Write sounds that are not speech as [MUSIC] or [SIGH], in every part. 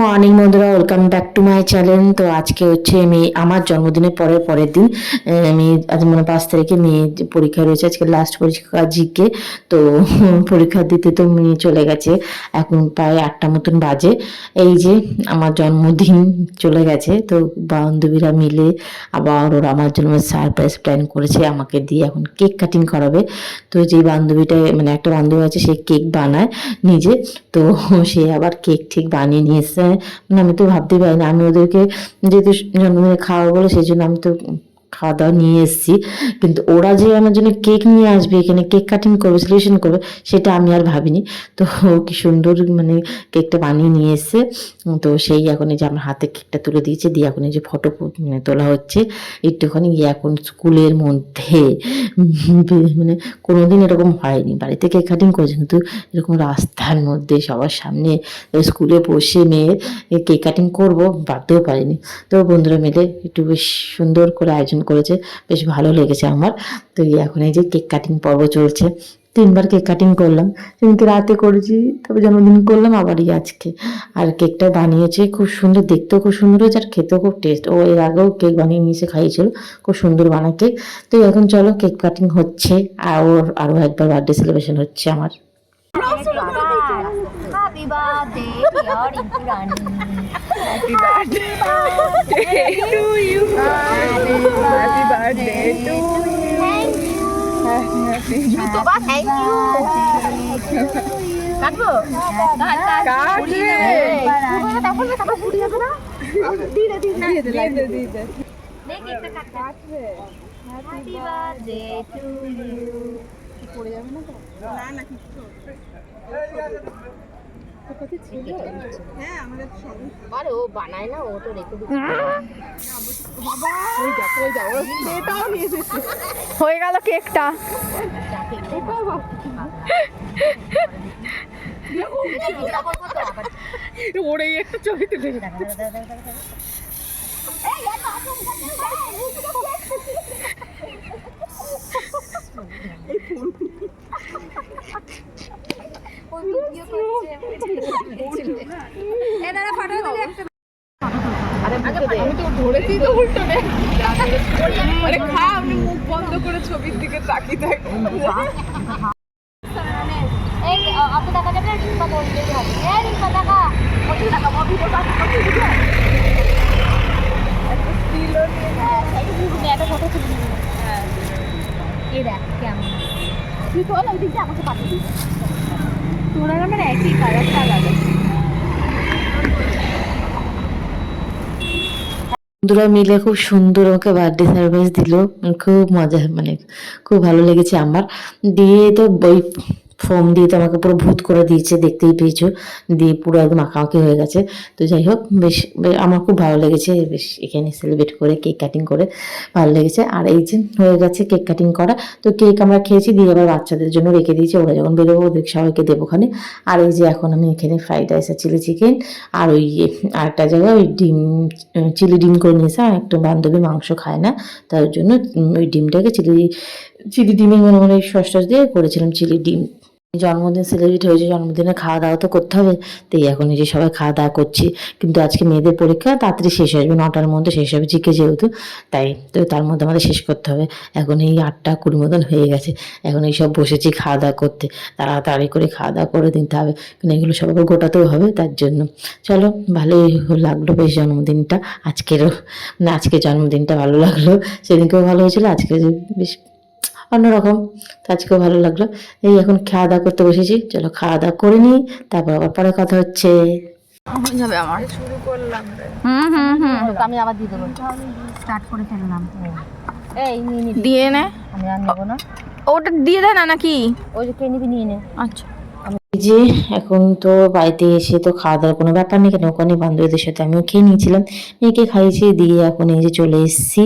Morning বন্ধুরা welcome back to my channel তো আজকে হচ্ছে আমি, আমার জন্মদিনের পরের পরের দিন আমি আজ মানে পাঁচ তারিখে মেয়ে পরীক্ষা রয়েছে। আজকে লাস্ট পরীক্ষা জিকে, তো [LAUGHS] পরীক্ষা দিতে তো মেয়ে চলে গেছে। এখন প্রায় আটটা মতন বাজে। এই যে, আমার জন্মদিন চলে গেছে। তো বান্ধবীরা মিলে আবার ওরা আমার জন্য সারপ্রাইজ প্ল্যান করেছে, আমাকে দিয়ে এখন কেক কাটিং করাবে। তো যে বান্ধবীটা মানে একটা বান্ধবী আছে, সে কেক বানায় নিজে। তো সে আবার কেক ঠিক বানিয়ে নিয়ে মানে আমি তো ভাবতে পারি না আমি ওদেরকে যেহেতু জন্মদিনে খাওয়া বলে, সেই জন্য আমি তো খাওয়া দাওয়া নিয়ে এসেছি। কিন্তু ওরা যে আমার জন্য কেক নিয়ে আসবে, এখানে কেক কাটিং করবে সেলিব্রেশন করবে, সেটা আমি আর ভাবিনি। তো কি সুন্দর মানে কেকটা বানিয়ে নিয়ে এসছে। তো সেই এখন এই যে আমার হাতে কেকটা তুলে দিয়েছে, দিয়ে এখন এই যে ফটো মানে তোলা হচ্ছে। একটুখানি গিয়ে এখন স্কুলের মধ্যে মানে কোনোদিন এরকম হয়নি। বাড়িতে কেক কাটিং করেছে, কিন্তু এরকম রাস্তার মধ্যে সবার সামনে স্কুলে বসে মেয়ে কেক কাটিং করব, ভাবতেও পারিনি। তো বন্ধুরা মিলে একটু বেশ সুন্দর করে আয়োজন করেছে বেশ ভালো লেগেছে আমার। তো এখন এই যে কেক কাটিং পর্ব চলছে তিনবার কেক কাটিং করলাম। সেদিনকে রাতে করেছি তবে জন্মদিন করলাম আবারই আজকে। আর কেকটা বানিয়েছে খুব সুন্দর দেখতেও খুব সুন্দর হয়েছে আর খেতেও খুব টেস্ট ও এর আগেও কেক বানিয়ে নিয়েছে খাইয়েছিল খুব সুন্দর বানায় কেক তো এখন চলো কেক কাটিং হচ্ছে আর ওর আরও একবার বার্থডে সেলিব্রেশন হচ্ছে আমার। Happy birthday, dear. Happy birthday to you. Happy birthday to you. Happy বাবা থ্যাংক ইউ কাটবো পড়ে যাবে না তো না না কিছু হ্যাঁ আমাদের সব আরে ও বানায় না ও তো রেখে দিচ্ছে ওই যা ওই যা ওর মেয়েটাও নিয়ে এসেছে হয়ে গেল কেকটা ওরেই একটা ছবি তুলে আমি তো ধরেছি তো উল্টো আরে খা আমি মুখ বন্ধ করে ছবির দিকে তাকিয়ে থাকি। এই আপনি টাকা যাবে রিম্পা তো হবে এই রিম্পা টাকা? কত টাকা? মবি তো টাকা? কত দিবে একটা ফটো তুলে দিবি এই দেখ কেমন। তুই তো ওই দিকে আমাকে পাঠিয়ে তোরা আমার একই কালারটা আলাদা বন্ধুরা মিলে খুব সুন্দর আমাকে বার্থডে সারপ্রাইজ দিল। খুব মজা মানে খুব ভালো লেগেছে আমার। দিয়ে তো ওই ফর্ম দিয়ে তো আমাকে পুরো ভূত করে দিয়েছে, দেখতেই পেয়েছ। দিয়ে পুরো একদম আঁকাআঁকি হয়ে গেছে। তো যাই হোক, বেশ আমার খুব ভালো লেগেছে। বেশ, এখানে সেলিব্রেট করে কেক কাটিং করে ভালো লেগেছে। আর এই যে হয়ে গেছে কেক কাটিং করা, তো কেক আমরা খেয়েছি, দিয়ে আবার বাচ্চাদের জন্য রেখে দিয়েছি। ওরা যখন বেরোবো, ওদের সবাইকে দেবো ওখানে। আর এই যে এখন আমি এখানে ফ্রাইড রাইস আর চিলি চিকেন আর ওই আরেকটা জায়গায় ওই ডিম চিলি ডিম করে নিয়েছে। আর একটা বান্ধবী মাংস খায় না, তার জন্য ওই ডিমটাকে চিলি চিলি ডিমের মনে মনে সস টস দিয়ে করেছিলাম চিলি ডিম। জন্মদিন সেলিব্রেট হয়েছে, জন্মদিনে খাওয়া দাওয়া তো করতে হবে। তো এখন এই যে সবাই খাওয়া দাওয়া করছি, কিন্তু আজকে মেয়েদের পরীক্ষা তাড়াতাড়ি শেষ হয়ে যাবে, নটার মধ্যে শেষ হবে, জিকে যেহেতু, তাই তো তার মধ্যে আমাদের শেষ করতে হবে। এখন এই আটটা কুড়ি মতন হয়ে গেছে, এখন এই সব বসেছি খাওয়া দাওয়া করতে, তাড়াতাড়ি করে খাওয়া দাওয়া করে দিতে হবে কিন্তু এগুলো সব আবার গোটাতেও হবে, তার জন্য। চলো, ভালোই লাগল বেশ জন্মদিনটা, আজকেরও মানে আজকে জন্মদিনটা ভালো লাগল, সেদিনকেও ভালো হয়েছিল, আজকে বেশ অন্যরকম। তো আজকেও ভালো লাগল। এই এখন খাওয়া দাওয়া করতে বসেছি। চলো খাওয়া দাওয়া করে নিই তারপর আবার পরে কথা হচ্ছে। যাবে আমার। শুরু করলাম হুম হুম হুম। আমি আবার দিয়ে দেবো। স্টার্ট করে ফেললাম। এই দিয়ে নে। আমি আর নেব না। ওটা দিয়ে দে না নাকি? ওই যে কে নিবি নিয়ে নে। আচ্ছা। যে, এখন তো বাড়িতে এসে তো খাওয়া দাওয়ার কোনো ব্যাপার নেই, কেন? ওখানে বান্ধবীদের সাথে আমিও খেয়ে নিয়েছিলাম। মেয়েকে খাইয়েছি, দিয়ে এখন এই যে চলে এসেছি।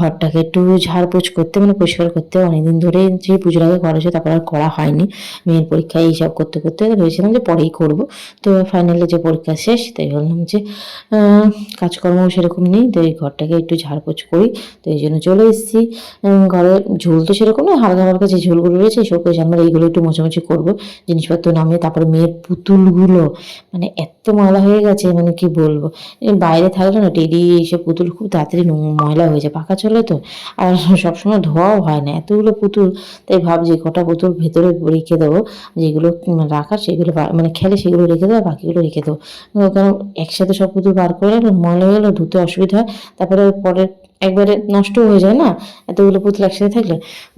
ঘরটাকে একটু ঝাড়পোছ করতে মানে পরিষ্কার করতে। অনেকদিন ধরে যে পুজোর আগে করা হয়েছে তারপর আর করা হয়নি। মেয়ের পরীক্ষা এইসব করতে করতে ভেবেছিলাম যে পরেই করব। তো ফাইনালি যে পরীক্ষা শেষ, তাই বললাম যে কাজকর্ম সেরকম নেই, তো এই ঘরটাকে একটু ঝাড়পোছ করি। তো এই জন্য চলে এসেছি। ঘরে ঝোল তো সেরকম নয় হালকা হালকা যে ঝোলগুলো রয়েছে শোকেশ আমরা এইগুলো একটু মোছামুছি করব, জিনিসপত্র নামিয়ে তারপরে মেয়ের পুতুলগুলো মানে এত ময়লা হয়ে গেছে মানে কি বলব? বাইরে থাকলে না ডেলি এসে পুতুল খুব তাড়াতাড়ি ময়লা হয়ে যায় পাকা চলে তো। আর [LAUGHS] সবসময় ধোয়াও হয় না, এতগুলো পুতুল। তাই ভাবছি কটা পুতুল ভেতরে রেখে দেবো, যেগুলো উম রাখার সেগুলো মানে খেলে সেগুলো রেখে দেবো বাকিগুলো রেখে দেবো। কারণ একসাথে সব পুতুল বার করে ময়লা হয়ে গেলে ধুতে অসুবিধা হয়। তারপরে পরে একবারে নষ্ট হয়ে যায় না? এতগুলো পুতুল একসাথে থাকলে?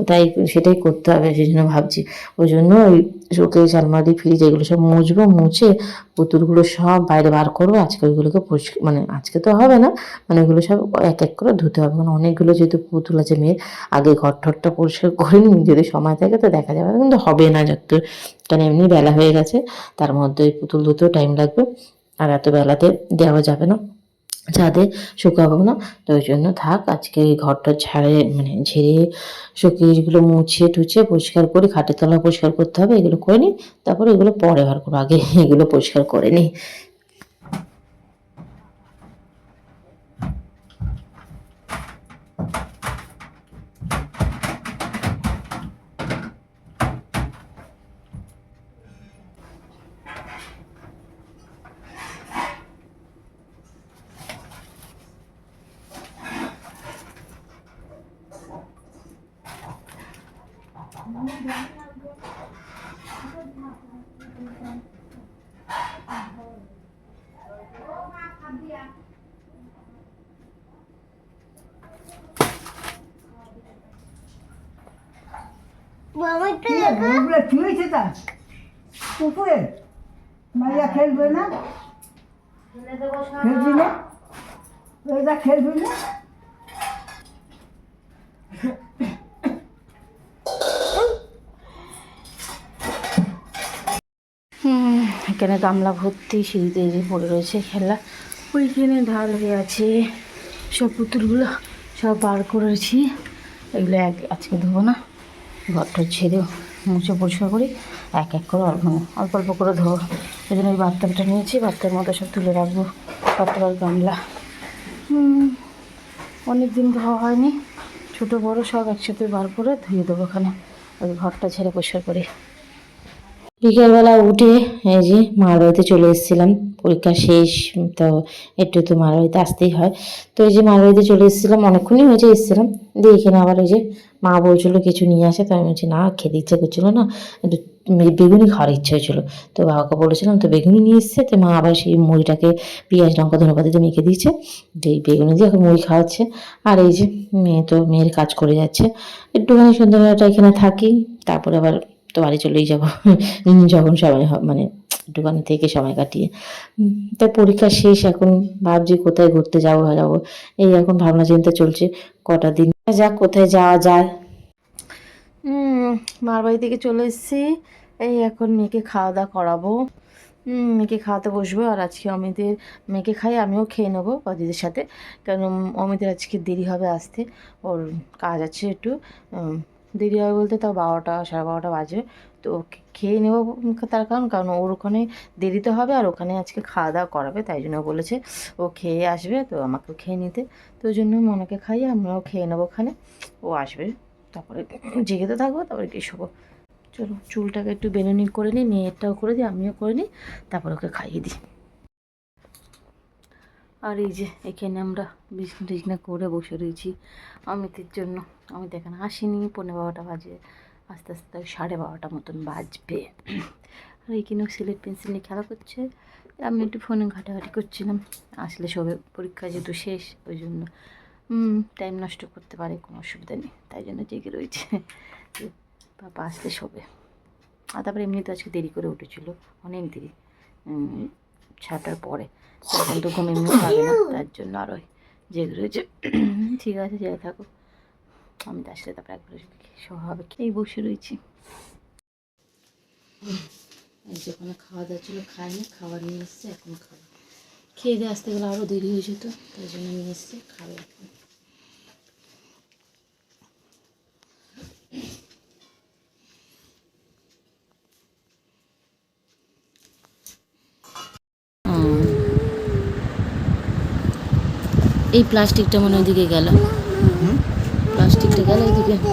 তাই সেটাই করতে হবে, সেই জন্য ভাবছি। ওই জন্য ওই শোকেস আলমারি ফ্রিজ এগুলো সব মুছবো, মুছে পুতুলগুলো সব বাইরে বার করব। আজকে ওইগুলোকে পরিষ্কার মানে আজকে তো হবে না মানে ওইগুলো সব এক এক করে ধুতে হবে। মানে অনেকগুলো যেহেতু পুতুল আছে মেয়ের, আগে ঘর ঠরটা পরিষ্কার [LAUGHS] করে নিই, যদি সময় থাকে তো দেখা যাবে, কিন্তু হবে না যত কারণ এমনি বেলা হয়ে গেছে, তার মধ্যে ওই পুতুল ধুতেও টাইম লাগবে। আর এত বেলাতে দেওয়া যাবে না। ছাদে শুকাবো না, তো ওই জন্য থাক, আজকে এই ঘরটা ছাড়ে মানে ঝেড়ে শোকেসগুলো মুছে টুছে পরিষ্কার করে, খাটের তলা পরিষ্কার করতে হবে, এগুলো করে নিই, তারপরে এগুলো পরে আর করব, আগে এগুলো পরিষ্কার করে নিই। ছুঁয়েছে তা পুকুরে মাইয়া খেলবে না খেলবি না খেলবি না হুম, এখানে গামলা ভর্তি, সিঁড়িতে যে পড়ে রয়েছে খেলা, ওইখানে ঢাল হয়ে আছে। সব পুতুলগুলো সব বার করেছি। এগুলো এক, আজকে ধোবো না, ঘরটা ছেড়ে মুছে পরিষ্কার করি, এক এক করে অল্প অল্প অল্প করে ধোবো। এই জন্য ওই বাথটাবটা নিয়েছি বাথটার মতো সব তুলে রাখব। বাথটাব আর গামলা। অনেক দিন ধোয়া হয়নি, ছোটো বড় সব একসাথে বার করে ধুয়ে দেবো ওখানে। ওই ঘরটা ছেড়ে পরিষ্কার করি। বিকেলবেলা উঠে এই যে মার বাড়িতে চলে এসেছিলাম। পরীক্ষা শেষ, তো একটু তো মার বাড়িতে আসতেই হয়। তো এই যে মার বাড়িতে চলে এসেছিলাম, অনেকক্ষণই হয়েছে এসেছিলাম। দিয়ে এখানে আবার এই যে মা বলছিল কিছু নিয়ে আসে, তো আমি বলছি, না, খেতে ইচ্ছে করছিল না। একটু বেগুনি খাওয়ার ইচ্ছে হয়েছিল। তো বাবাকে বলেছিলাম, তো বেগুনি নিয়ে এসছে। তো মা আবার সেই মুড়িটাকে, পেঁয়াজ লঙ্কা ধনেপাতা দিয়ে মেখে দিয়েছে। এই বেগুনি দিয়ে এখন মুড়ি খাওয়াচ্ছে। আর এই যে মেয়ে তো, মেয়ের কাজ করে যাচ্ছে। একটুখানি সন্ধ্যাবেলাটা এখানে থাকি, তারপরে আবার তো বাড়ি চলেই যাব। যখন হবে মানে একটুখানি থেকে সময় কাটিয়ে। তাই পরীক্ষা শেষ এখন, ভাবছি কোথায় ঘুরতে যাব যাব। এই এখন ভাবনা চিন্তা চলছে, কটা দিন যাক, কোথায় যাওয়া যায়। মার বাড়ি থেকে চলে এসেছি। এই এখন মেয়েকে খাওয়া দাওয়া করাবো। মেয়েকে খাওয়াতে বসবো, আর আজকে অমিতের মেয়েকে খাই, আমিও খেয়ে নেব অদিদের সাথে। কারণ অমিতের আজকে দেরি হবে আসতে, ওর কাজ আছে একটু। দেরি হবে বলতে তাও বারোটা, সাড়ে বারোটা বাজবে তো খেয়ে নেব তার কারণ কারণ ওর ওখানে দেরিতে হবে আর ওখানে আজকে খাওয়া দাওয়া করাবে, তাই জন্য বলেছে ও খেয়ে আসবে, তো আমাকেও খেয়ে নিতে। তো ওই জন্য মনাকে খাইয়ে আমরাও খেয়ে নেব ওখানে। ও আসবে, তারপরে জেগে তো থাকব, তারপরে কি শোবো। চলো, চুলটাকে একটু বেনুনি করে নিই মেয়েরটাও করে দিই, আমিও করে নিই, তারপর ওকে খাইয়ে দিই। আর এই যে, এখানে আমরা বিছনা টিছনা করে বসে রয়েছি অমিতের জন্য। অমিত এখানে আসিনি পনেরো বারোটা বাজে, আস্তে আস্তে সাড়ে বারোটা মতন বাজবে। আর এখানেও সিলেট পেন্সিল নিয়ে খেলা করছে। আমি একটু ফোনে ঘাটাঘাটি করছিলাম। আসলে সবে পরীক্ষা যেহেতু শেষ, ওই জন্য টাইম নষ্ট করতে পারে, কোনো অসুবিধা নেই। তাই জন্য জেগে রয়েছে। বাবা আসলে শোবে আর তারপরে এমনি তো আজকে দেরি করে উঠেছিল, অনেক দেরি ছটার পরে। তখন তো ঘুম এমনি তার জন্য আর ওই জেগে রয়েছে। ঠিক আছে, যাই থাকো আমি তো আসলে তারপরে একবার হবে এই বসে রয়েছি। এই যে ওখানে খাওয়া দাওয়া ছিল, খাইনি, খাবার নিয়ে এসছে, এখন খাব। খেয়ে দিয়ে আসতে গেলে আরও দেরি হয়ে যেত, তাই জন্য নিয়ে এসছে, খাবে এখন। এই প্লাস্টিকটা মনে ওইদিকে গেল। প্লাস্টিকটা গেল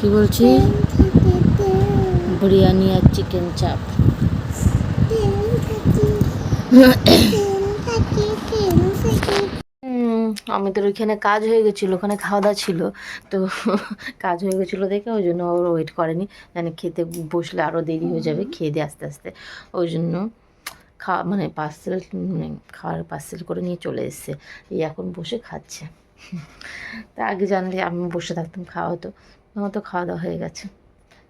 কি বলছি? বিরিয়ানি আর চিকেন চাপ আমাদের ওইখানে কাজ হয়ে গেছিল, ওখানে খাওয়া দাওয়া ছিল। তো কাজ হয়ে গেছিল দেখে, ওই জন্য ওর ওয়েট করেনি। জানি খেতে বসলে আরও দেরি হয়ে যাবে, খেয়ে দিয়ে আস্তে আস্তে। ওই জন্য খাওয়া মানে পার্সেল মানে খাওয়ার পার্সেল করে নিয়ে চলে এসছে। এই এখন বসে খাচ্ছে। তা আগে জানলে আমি বসে থাকতাম, খাওয়া হতো। আমার তো খাওয়া দাওয়া হয়ে গেছে।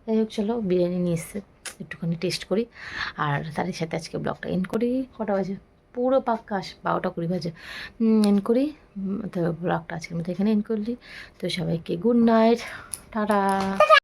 যাই হোক, চলো বিরিয়ানি নিয়ে এসছে। একটুখানি টেস্ট করি। আর তার সাথে আজকে ব্লগটা এন্ড করি। কটা বাজে? পুরো পাক্কা আস, বারোটা কুড়ি বাজে। এন্ড করি। তো ব্লগটা আজকের মতো এখানে এন্ড করলি। তো সবাইকে গুড নাইট টাটা।